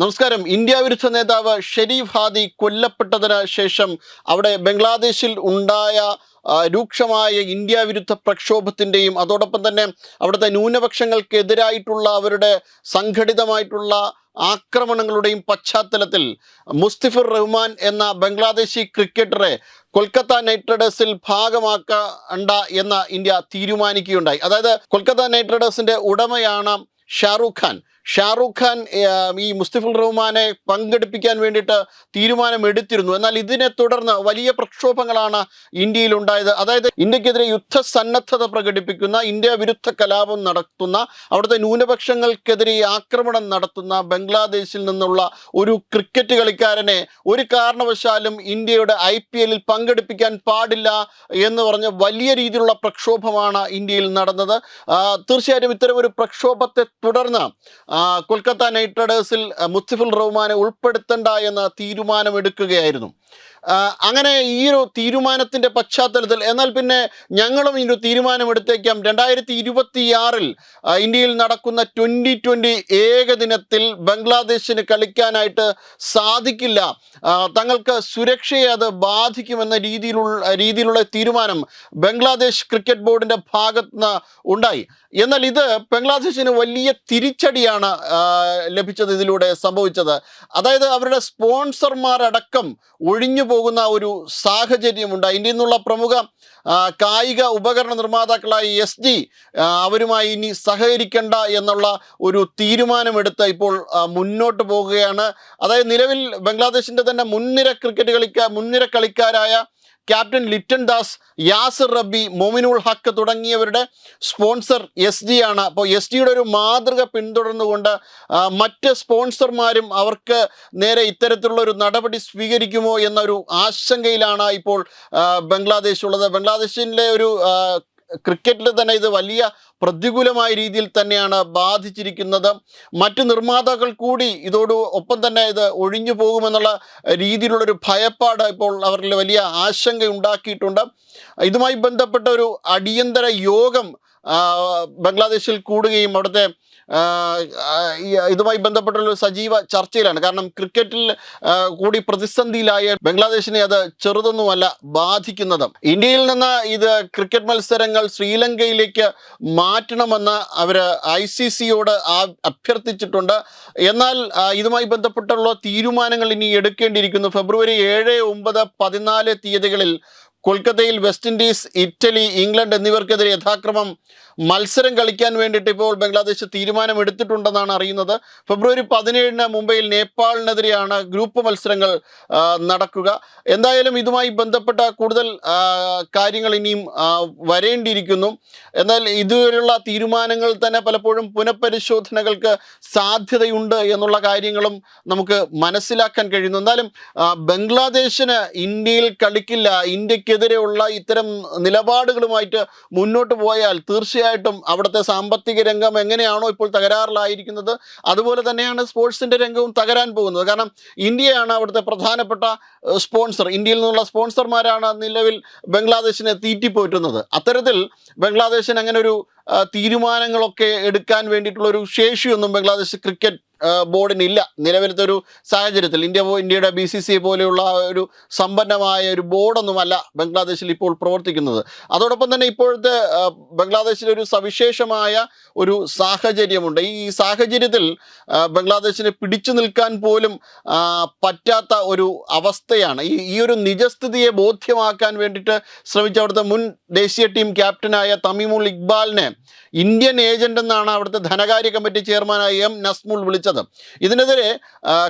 നമസ്കാരം. ഇന്ത്യ വിരുദ്ധ നേതാവ് ഷെരീഫ് ഹാദി കൊല്ലപ്പെട്ടതിന് ശേഷം അവിടെ ബംഗ്ലാദേശിൽ ഉണ്ടായ രൂക്ഷമായ ഇന്ത്യ വിരുദ്ധ പ്രക്ഷോഭത്തിന്റെയും അതോടൊപ്പം തന്നെ അവിടുത്തെ ന്യൂനപക്ഷങ്ങൾക്കെതിരായിട്ടുള്ള അവരുടെ സംഘടിതമായിട്ടുള്ള ആക്രമണങ്ങളുടെയും പശ്ചാത്തലത്തിൽ മുസ്തിഫർ റഹ്മാൻ എന്ന ബംഗ്ലാദേശി ക്രിക്കറ്ററെ കൊൽക്കത്ത നൈറ്റ് റൈഡേഴ്സിൽ ഭാഗമാക്കണ്ട എന്ന ഇന്ത്യ തീരുമാനിക്കുകയുണ്ടായി. അതായത് കൊൽക്കത്ത നൈറ്റ് റൈഡേഴ്സിന്റെ ഉടമയാണ് ഷാറൂഖ് ഖാൻ. ഷാറൂഖ് ഖാൻ ഈ മുസ്തിഫുൾ റഹ്മാനെ പങ്കെടുപ്പിക്കാൻ വേണ്ടിയിട്ട് തീരുമാനമെടുത്തിരുന്നു. എന്നാൽ ഇതിനെ തുടർന്ന് വലിയ പ്രക്ഷോഭങ്ങളാണ് ഇന്ത്യയിൽ ഉണ്ടായത് അതായത് ഇന്ത്യക്കെതിരെ യുദ്ധസന്നദ്ധത പ്രകടിപ്പിക്കുന്ന ഇന്ത്യ വിരുദ്ധ കലാപം നടത്തുന്ന അവിടുത്തെ ന്യൂനപക്ഷങ്ങൾക്കെതിരെ ആക്രമണം നടത്തുന്ന ബംഗ്ലാദേശിൽ നിന്നുള്ള ഒരു ക്രിക്കറ്റ് കളിക്കാരനെ ഒരു കാരണവശാലും ഇന്ത്യയുടെ ഐ പി എല്ലിൽ പങ്കെടുപ്പിക്കാൻ പാടില്ല എന്ന് പറഞ്ഞ് വലിയ രീതിയിലുള്ള പ്രക്ഷോഭമാണ് ഇന്ത്യയിൽ നടന്നത്. തീർച്ചയായിട്ടും ഇത്തരം ഒരു പ്രക്ഷോഭത്തെ തുടർന്ന് കൊൽക്കത്ത നൈറ്റ് റൈഡേഴ്സിൽ മുസ്തിഫുൽ റഹ്മാനെ ഉൾപ്പെടുത്തണ്ട എന്ന തീരുമാനമെടുക്കുകയായിരുന്നു. അങ്ങനെ ഈ ഒരു തീരുമാനത്തിന്റെ പശ്ചാത്തലത്തിൽ എന്നാൽ പിന്നെ ഞങ്ങളും ഈ ഒരു തീരുമാനം എടുത്തേക്കാം രണ്ടായിരത്തി ഇരുപത്തിയാറിൽ ഇന്ത്യയിൽ നടക്കുന്ന ട്വന്റി ട്വന്റി ഏകദിനത്തിൽ ബംഗ്ലാദേശിന് കളിക്കാനായിട്ട് സാധിക്കില്ല. തങ്ങൾക്ക് സുരക്ഷയെ അത് ബാധിക്കുമെന്ന രീതിയിലുള്ള രീതിയിലുള്ള തീരുമാനം ബംഗ്ലാദേശ് ക്രിക്കറ്റ് ബോർഡിന്റെ ഭാഗത്ത് നിന്ന് ഉണ്ടായി. എന്നാൽ ഇത് ബംഗ്ലാദേശിന് വലിയ തിരിച്ചടിയാണ് ലഭിച്ചത് ഇതിലൂടെ സംഭവിച്ചത്. അതായത് അവരുടെ സ്പോൺസർമാരടക്കം ഒഴിഞ്ഞു പോകുന്ന ഒരു സാഹചര്യമുണ്ട്. ഇന്ത്യയിൽ നിന്നുള്ള പ്രമുഖ കായിക ഉപകരണ നിർമ്മാതാക്കളായ എസ് ജി അവരുമായി ഇനി സഹകരിക്കേണ്ട എന്നുള്ള ഒരു തീരുമാനമെടുത്ത് ഇപ്പോൾ മുന്നോട്ട് പോകുകയാണ്. അതായത് നിലവിൽ ബംഗ്ലാദേശിന്റെ തന്നെ മുൻനിര ക്രിക്കറ്റ് കളിക്കാർ മുൻനിര കളിക്കാരായ ക്യാപ്റ്റൻ ലിറ്റൻ ദാസ് യാസിർ റബ്ബി മൊമിനുൾ ഹക്ക് തുടങ്ങിയവരുടെ സ്പോൺസർ എസ് ജി ആണ്. അപ്പോൾ എസ് ജിയുടെ ഒരു മാതൃക പിന്തുടർന്നുകൊണ്ട് മറ്റ് സ്പോൺസർമാരും അവർക്ക് നേരെ ഇത്തരത്തിലുള്ള ഒരു നടപടി സ്വീകരിക്കുമോ എന്നൊരു ആശങ്കയിലാണ് ഇപ്പോൾ ബംഗ്ലാദേശ് ഉള്ളത്. ബംഗ്ലാദേശിലെ ഒരു ക്രിക്കറ്റിൽ തന്നെ ഇത് വലിയ പ്രതികൂലമായ രീതിയിൽ തന്നെയാണ് ബാധിച്ചിരിക്കുന്നത്. മറ്റ് നിർമ്മാതാക്കൾ കൂടി ഇതോട് ഒപ്പം തന്നെ ഇത് ഒഴിഞ്ഞു പോകുമെന്നുള്ള രീതിയിലുള്ളൊരു ഭയപ്പാട് ഇപ്പോൾ അവരിൽ വലിയ ആശങ്ക ഉണ്ടാക്കിയിട്ടുണ്ട്. ഇതുമായി ബന്ധപ്പെട്ട ഒരു അടിയന്തര യോഗം ബംഗ്ലാദേശിൽ കൂടുകയും അവിടുത്തെ ഇതുമായി ബന്ധപ്പെട്ടുള്ള സജീവ ചർച്ചയിലാണ്. കാരണം ക്രിക്കറ്റിൽ കൂടി പ്രതിസന്ധിയിലായ ബംഗ്ലാദേശിനെ അത് ചെറുതൊന്നുമല്ല ബാധിക്കുന്നത്. ഇന്ത്യയിൽ നിന്ന് ഇത് ക്രിക്കറ്റ് മത്സരങ്ങൾ ശ്രീലങ്കയിലേക്ക് മാറ്റണമെന്ന് അവർ ഐ സി സിയോട് അഭ്യർത്ഥിച്ചിട്ടുണ്ട്. എന്നാൽ ഇതുമായി ബന്ധപ്പെട്ടുള്ള തീരുമാനങ്ങൾ ഇനി എടുക്കേണ്ടിയിരിക്കുന്നു. ഫെബ്രുവരി ഏഴ് ഒമ്പത് പതിനാല് തീയതികളിൽ കൊൽക്കത്തയിൽ വെസ്റ്റ് ഇൻഡീസ് ഇറ്റലി ഇംഗ്ലണ്ട് എന്നിവർക്കെതിരെ യഥാക്രമം മത്സരം കളിക്കാൻ വേണ്ടിയിട്ട് ഇപ്പോൾ ബംഗ്ലാദേശ് തീരുമാനമെടുത്തിട്ടുണ്ടെന്നാണ് അറിയുന്നത്. ഫെബ്രുവരി പതിനേഴിന് മുംബൈയിൽ നേപ്പാളിനെതിരെയാണ് ഗ്രൂപ്പ് മത്സരങ്ങൾ നടക്കുക. എന്തായാലും ഇതുമായി ബന്ധപ്പെട്ട കൂടുതൽ കാര്യങ്ങൾ ഇനിയും വരേണ്ടിയിരിക്കുന്നു. എന്നാൽ ഇതുവരെയുള്ള തീരുമാനങ്ങൾ തന്നെ പലപ്പോഴും പുനഃപരിശോധനകൾക്ക് സാധ്യതയുണ്ട് എന്നുള്ള കാര്യങ്ങളും നമുക്ക് മനസ്സിലാക്കാൻ കഴിയുന്നു. എന്നാലും ബംഗ്ലാദേശിന് ഇന്ത്യയിൽ കളിക്കില്ല. ഇന്ത്യക്കെതിരെയുള്ള ഇത്തരം നിലപാടുകളുമായിട്ട് മുന്നോട്ട് പോയാൽ തീർച്ചയായിട്ടും അവിടുത്തെ സാമ്പത്തിക രംഗം എങ്ങനെയാണോ ഇപ്പോൾ തകരാറിലായിരിക്കുന്നത് അതുപോലെ തന്നെയാണ് സ്പോർട്സിന്റെ രംഗവും തകരാൻ പോകുന്നത്. കാരണം ഇന്ത്യയാണ് അവിടുത്തെ പ്രധാനപ്പെട്ട സ്പോൺസർ. ഇന്ത്യയിൽ നിന്നുള്ള സ്പോൺസർമാരാണ് നിലവിൽ ബംഗ്ലാദേശിനെ തീറ്റിപ്പോറ്റുന്നത്. അത്തരത്തിൽ ബംഗ്ലാദേശിന് അങ്ങനെ ഒരു തീരുമാനങ്ങളൊക്കെ എടുക്കാൻ വേണ്ടിയിട്ടുള്ള ഒരു ശേഷിയൊന്നും ബംഗ്ലാദേശ് ക്രിക്കറ്റ് ബോർഡിന് ബോർഡിനില്ല. നിലവിലത്തെ ഒരു സാഹചര്യത്തിൽ ഇന്ത്യ ഇന്ത്യയുടെ ബി സി സി പോലെയുള്ള ഒരു സമ്പന്നമായ ഒരു ബോർഡൊന്നുമല്ല ബംഗ്ലാദേശിൽ ഇപ്പോൾ പ്രവർത്തിക്കുന്നത്. അതോടൊപ്പം തന്നെ ഇപ്പോഴത്തെ ബംഗ്ലാദേശിലൊരു സവിശേഷമായ ഒരു സാഹചര്യമുണ്ട്. ഈ സാഹചര്യത്തിൽ ബംഗ്ലാദേശിന് പിടിച്ചു നിൽക്കാൻ പോലും പറ്റാത്ത ഒരു അവസ്ഥയാണ്. ഈ ഈ ഒരു നിജസ്ഥിതിയെ ബോധ്യമാക്കാൻ വേണ്ടിയിട്ട് ശ്രമിച്ച അവിടുത്തെ മുൻ ദേശീയ ടീം ക്യാപ്റ്റനായ തമീമുൾ ഇക്ബാലിനെ ഇന്ത്യൻ ഏജന്റ് എന്നാണ് അവിടുത്തെ ധനകാര്യ കമ്മിറ്റി ചെയർമാനായ എം നസ്മുൾ വിളിച്ചത്. ഇതിനെതിരെ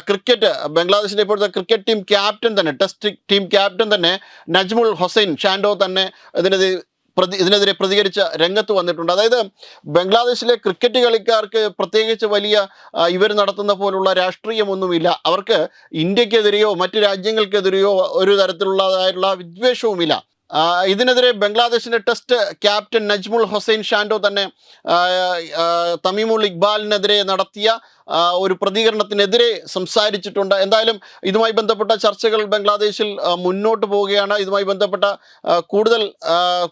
ക്രിക്കറ്റ് ബംഗ്ലാദേശിന്റെ ഇപ്പോഴത്തെ ക്രിക്കറ്റ് ടീം ക്യാപ്റ്റൻ തന്നെ ടെസ്റ്റ് ടീം ക്യാപ്റ്റൻ തന്നെ നജ്മുൾ ഹുസൈൻ ഷാൻഡോ തന്നെ ഇതിനെതിരെ പ്രതി ഇതിനെതിരെ പ്രതികരിച്ച രംഗത്ത് വന്നിട്ടുണ്ട്. അതായത് ബംഗ്ലാദേശിലെ ക്രിക്കറ്റ് കളിക്കാർക്ക് പ്രത്യേകിച്ച് വലിയ ഇവർ നടത്തുന്ന പോലുള്ള രാഷ്ട്രീയമൊന്നുമില്ല. അവർക്ക് ഇന്ത്യക്കെതിരെയോ മറ്റ് രാജ്യങ്ങൾക്കെതിരെയോ ഒരു തരത്തിലുള്ളതായിട്ടുള്ള വിദ്വേഷവുമില്ല. ഇതിനെതിരെ ബംഗ്ലാദേശിന്റെ ടെസ്റ്റ് ക്യാപ്റ്റൻ നജ്മുൾ ഹുസൈൻ ഷാൻഡോ തന്നെ തമീമുൾ ഇക്ബാലിനെതിരെ നടത്തിയ ഒരു പ്രതികരണത്തിനെതിരെ സംസാരിച്ചിട്ടുണ്ട്. എന്തായാലും ഇതുമായി ബന്ധപ്പെട്ട ചർച്ചകൾ ബംഗ്ലാദേശിൽ മുന്നോട്ട് പോവുകയാണ്. ഇതുമായി ബന്ധപ്പെട്ട കൂടുതൽ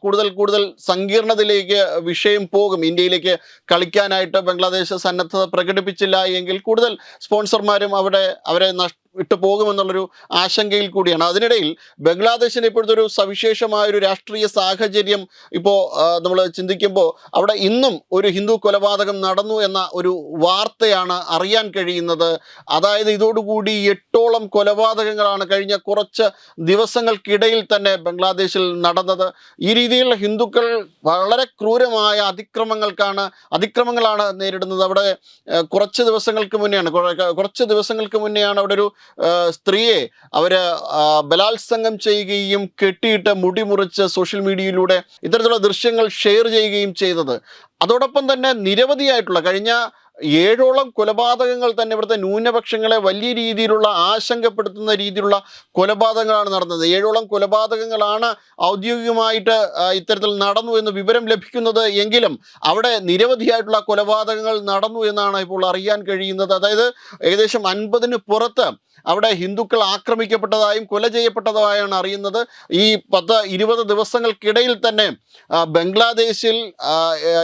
കൂടുതൽ കൂടുതൽ സങ്കീർണതയിലേക്ക് വിഷയം പോകും. ഇന്ത്യയിലേക്ക് കളിക്കാനായിട്ട് ബംഗ്ലാദേശ് സന്നദ്ധത പ്രകടിപ്പിച്ചില്ല എങ്കിൽ കൂടുതൽ സ്പോൺസർമാരും അവിടെ അവരെ നഷ് വിട്ടു പോകുമെന്നുള്ളൊരു ആശങ്കയിൽ കൂടിയാണ്. അതിനിടയിൽ ബംഗ്ലാദേശിന് ഇപ്പോഴത്തെ ഒരു സവിശേഷമായ ഒരു രാഷ്ട്രീയ സാഹചര്യം ഇപ്പോൾ നമ്മൾ ചിന്തിക്കുമ്പോൾ അവിടെ ഇന്നും ഒരു ഹിന്ദു കൊലപാതകം നടന്നു എന്ന ഒരു വാർത്തയാണ് അറിയാൻ കഴിയുന്നത്. അതായത് ഇതോടുകൂടി എട്ടോളം കൊലപാതകങ്ങളാണ് കഴിഞ്ഞ കുറച്ച് ദിവസങ്ങൾക്കിടയിൽ തന്നെ ബംഗ്ലാദേശിൽ നടന്നത്. ഈ രീതിയിലുള്ള ഹിന്ദുക്കൾ വളരെ ക്രൂരമായ അതിക്രമങ്ങൾക്കാണ് അതിക്രമങ്ങളാണ് നേരിടുന്നത്. അവിടെ കുറച്ച് ദിവസങ്ങൾക്ക് മുന്നെയാണ് കുറെ- കുറച്ച് ദിവസങ്ങൾക്ക് മുന്നെയാണ് അവിടെ ഒരു സ്ത്രീയെ അവർ ബലാത്സംഗം ചെയ്യുകയും കെട്ടിയിട്ട് മുടി മുറിച്ച് സോഷ്യൽ മീഡിയയിലൂടെ ഇത്തരത്തിലുള്ള ദൃശ്യങ്ങൾ ഷെയർ ചെയ്യുകയും ചെയ്തത്. അതോടൊപ്പം തന്നെ നിരവധിയായിട്ടുള്ള കഴിഞ്ഞ ഏഴോളം കൊലപാതകങ്ങൾ തന്നെ ഇവിടുത്തെ ന്യൂനപക്ഷങ്ങളെ വലിയ രീതിയിലുള്ള ആശങ്കപ്പെടുത്തുന്ന രീതിയിലുള്ള കൊലപാതകങ്ങളാണ് നടന്നത്. ഏഴോളം കൊലപാതകങ്ങളാണ് ഔദ്യോഗികമായിട്ട് ഇത്തരത്തിൽ നടന്നു എന്ന് വിവരം ലഭിക്കുന്നത് എങ്കിലും അവിടെ നിരവധിയായിട്ടുള്ള കൊലപാതകങ്ങൾ നടന്നു എന്നാണ് ഇപ്പോൾ അറിയാൻ കഴിയുന്നത്. അതായത് ഏകദേശം അൻപതിന് പുറത്ത് അവിടെ ഹിന്ദുക്കൾ ആക്രമിക്കപ്പെട്ടതായും കൊല ചെയ്യപ്പെട്ടതായാണ് അറിയുന്നത്. ഈ പത്ത് ഇരുപത് ദിവസങ്ങൾക്കിടയിൽ തന്നെ ബംഗ്ലാദേശിൽ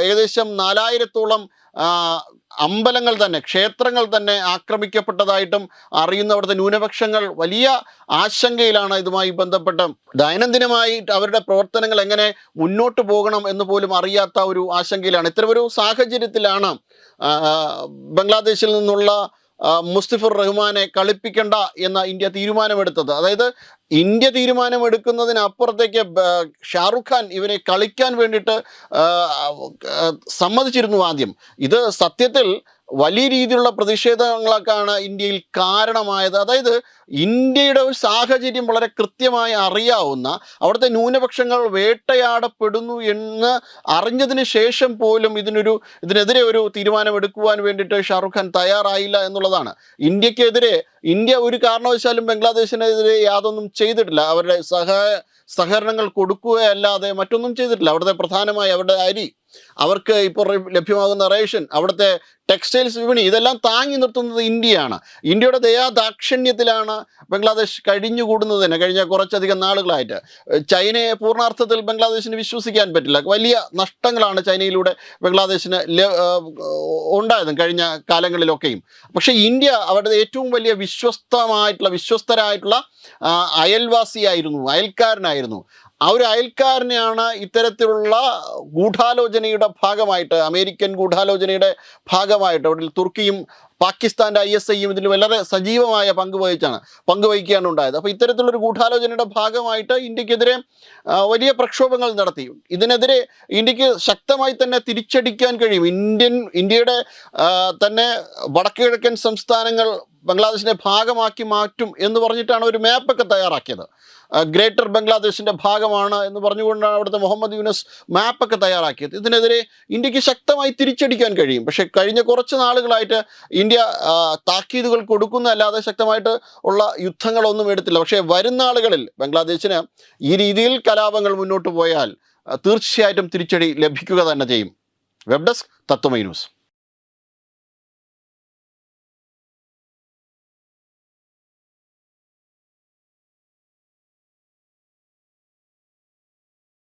ഏകദേശം നാലായിരത്തോളം അമ്പലങ്ങൾ തന്നെ ക്ഷേത്രങ്ങൾ തന്നെ ആക്രമിക്കപ്പെട്ടതായിട്ടും അറിയുന്ന അവിടുത്തെ ന്യൂനപക്ഷങ്ങൾ വലിയ ആശങ്കയിലാണ് ഇതുമായി ബന്ധപ്പെട്ട് ദൈനംദിനമായി അവരുടെ പ്രവർത്തനങ്ങൾ എങ്ങനെ മുന്നോട്ട് പോകണം എന്ന് പോലും അറിയാത്ത ഒരു ആശങ്കയിലാണ്. ഇത്തരമൊരു സാഹചര്യത്തിലാണ് ബംഗ്ലാദേശിൽ നിന്നുള്ള മുസ്തിഫുർ റഹ്മാനെ കളിപ്പിക്കേണ്ട എന്ന ഇന്ത്യ തീരുമാനമെടുത്തത്. അതായത് ഇന്ത്യ തീരുമാനമെടുക്കുന്നതിനപ്പുറത്തേക്ക് ഷാറുഖ് ഖാൻ ഇവനെ കളിക്കാൻ വേണ്ടിയിട്ട് സമ്മതിച്ചിരുന്നു ആദ്യം. ഇത് സത്യത്തിൽ വലിയ രീതിയിലുള്ള പ്രതിഷേധങ്ങളൊക്കെയാണ് ഇന്ത്യയിൽ കാരണമായത്. അതായത് ഇന്ത്യയുടെ ഒരു സാഹചര്യം വളരെ കൃത്യമായി അറിയാവുന്ന അവിടുത്തെ ന്യൂനപക്ഷങ്ങൾ വേട്ടയാടപ്പെടുന്നു എന്ന് അറിഞ്ഞതിന് ശേഷം പോലും ഇതിനൊരു ഇതിനെതിരെ ഒരു തീരുമാനമെടുക്കുവാൻ വേണ്ടിയിട്ട് ഷാറുഖ് ഖാൻ തയ്യാറായില്ല എന്നുള്ളതാണ്. ഇന്ത്യക്കെതിരെ ഇന്ത്യ ഒരു കാരണവശാലും ബംഗ്ലാദേശിനെതിരെ യാതൊന്നും ചെയ്തിട്ടില്ല. അവരുടെ സഹായ സഹകരണങ്ങൾ കൊടുക്കുകയല്ലാതെ മറ്റൊന്നും ചെയ്തിട്ടില്ല. അവിടുത്തെ പ്രധാനമായി അവരുടെ അരി അവർക്ക് ഇപ്പോൾ ലഭ്യമാകുന്ന റേഷൻ അവിടുത്തെ ടെക്സ്റ്റൈൽസ് വിപണി ഇതെല്ലാം താങ്ങി നിർത്തുന്നത് ഇന്ത്യയാണ്. ഇന്ത്യയുടെ ദയാദാക്ഷിണ്യത്തിലാണ് ബംഗ്ലാദേശ് കഴിഞ്ഞുകൂടുന്നത് തന്നെ കഴിഞ്ഞ കുറച്ചധികം നാളുകളായിട്ട്. ചൈനയെ പൂർണാർത്ഥത്തിൽ ബംഗ്ലാദേശിന് വിശ്വസിക്കാൻ പറ്റില്ല. വലിയ നഷ്ടങ്ങളാണ് ചൈനയിലൂടെ ബംഗ്ലാദേശിന് ഉണ്ടായതും കഴിഞ്ഞ കാലങ്ങളിലൊക്കെയും. പക്ഷേ ഇന്ത്യ അവരുടെ ഏറ്റവും വലിയ വിശ്വസ്തമായിട്ടുള്ള വിശ്വസ്തരായിട്ടുള്ള അയൽവാസിയായിരുന്നു അയൽക്കാരനായിരുന്നു. ആ ഒരു അയൽക്കാരനെയാണ് ഇത്തരത്തിലുള്ള ഗൂഢാലോചനയുടെ ഭാഗമായിട്ട് അമേരിക്കൻ ഗൂഢാലോചനയുടെ ഭാഗമായിട്ട് അവിടെ തുർക്കിയും പാകിസ്ഥാന്റെ ഐ എസ് ഐയും ഇതിൽ വളരെ സജീവമായ പങ്ക് വഹിച്ചാണ് പങ്കുവഹിക്കുകയാണ് ഉണ്ടായത്. അപ്പോൾ ഇത്തരത്തിലുള്ളൊരു ഗൂഢാലോചനയുടെ ഭാഗമായിട്ട് ഇന്ത്യക്കെതിരെ വലിയ പ്രക്ഷോഭങ്ങൾ നടത്തി. ഇതിനെതിരെ ഇന്ത്യയ്ക്ക് ശക്തമായി തന്നെ തിരിച്ചടിക്കാൻ കഴിയും. ഇന്ത്യൻ ഇന്ത്യയുടെ തന്നെ തന്നെ വടക്കുകിഴക്കൻ സംസ്ഥാനങ്ങൾ ബംഗ്ലാദേശിന്റെ ഭാഗമാക്കി മാറ്റും എന്ന് പറഞ്ഞിട്ടാണ് ഒരു മാപ്പൊക്കെ തയ്യാറാക്കിയത്. ഗ്രേറ്റർ ബംഗ്ലാദേശിന്റെ ഭാഗമാണ് എന്ന് പറഞ്ഞുകൊണ്ടാണ് അവിടുത്തെ മുഹമ്മദ് യൂനസ് മാപ്പൊക്കെ തയ്യാറാക്കിയത്. ഇതിനെതിരെ ഇന്ത്യയ്ക്ക് ശക്തമായി തിരിച്ചടിക്കാൻ കഴിയും. പക്ഷേ കഴിഞ്ഞ കുറച്ച് നാളുകളായിട്ട് ഇന്ത്യ താക്കീതുകൾ കൊടുക്കുന്ന അല്ലാതെ ശക്തമായിട്ട് ഉള്ള യുദ്ധങ്ങളൊന്നും എടുത്തില്ല. പക്ഷേ വരുന്ന നാളുകളിൽ ബംഗ്ലാദേശിന് ഈ രീതിയിൽ കലാപങ്ങൾ മുന്നോട്ട് പോയാൽ തീർച്ചയായിട്ടും തിരിച്ചടി ലഭിക്കുക തന്നെ ചെയ്യും. Web desk Tatwamayi news.